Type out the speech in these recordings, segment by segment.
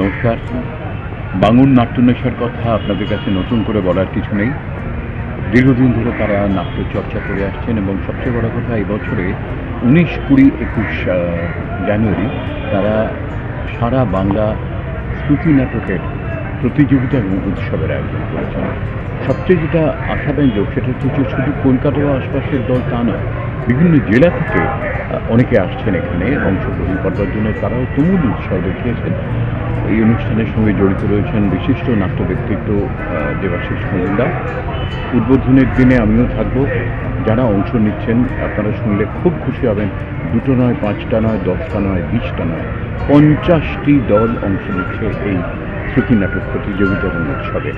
নমস্কার। বাঙুর নাট্যনেশার কথা আপনাদের কাছে নতুন করে বলার কিছু নেই। দীর্ঘদিন ধরে তারা নাট্য চর্চা করে আসছেন এবং সবচেয়ে বড় কথা, এই বছরে উনিশ কুড়ি একুশ জানুয়ারি তারা সারা বাংলা শ্রুতি নাটকের প্রতিযোগিতা এবং উৎসবের আয়োজন করেছেন। সবচেয়ে যেটা আশাব্যঞ্জক সেটা হচ্ছে শুধু কলকাতা ও আশপাশের দল তা নয়, বিভিন্ন জেলা থেকে অনেকে আসছেন এখানে, অংশগ্রহণ করবার জন্য। তারাও তুমুল উৎসাহ দেখিয়েছেন। এই অনুষ্ঠানের সঙ্গে জড়িত রয়েছেন বিশিষ্ট নাট্য ব্যক্তিত্ব দেবাশিস মজুমদার। উদ্বোধনের দিনে আমিও থাকব। যারা অংশ নিচ্ছেন, আপনারা শুনলে খুব খুশি হবেন। দুটো নয়, পাঁচটা নয়, দশটা নয়, বিশটা নয়, পঞ্চাশটি দল অংশ নিচ্ছে এই শ্রুতি নাটক প্রতিযোগিতা এবং উৎসবে।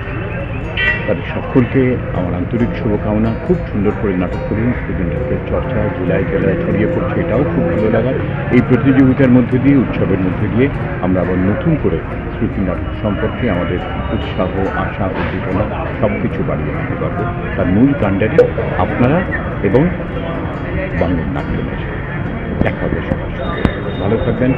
তাদের সকলকে আমার আন্তরিক শুভকামনা। খুব সুন্দর করে নাটক করুন। নাটকের চর্চা জেলায় জেলায় ছড়িয়ে পড়ছে, এটাও খুব ভালো লাগার এই প্রতিযোগিতার মধ্যে দিয়ে, উৎসবের মধ্যে দিয়ে আমরা আবার নতুন করে শ্রুতি নাটক সম্পর্কে আমাদের উৎসাহ, আশা, উদ্দীপনা সব কিছু বাড়িয়ে নিতে পারব। তার মূল কাণ্ডারি আপনারা এবং বাংলার নাট্য দেখা হবে সবার সঙ্গে। ভালো থাকবেন।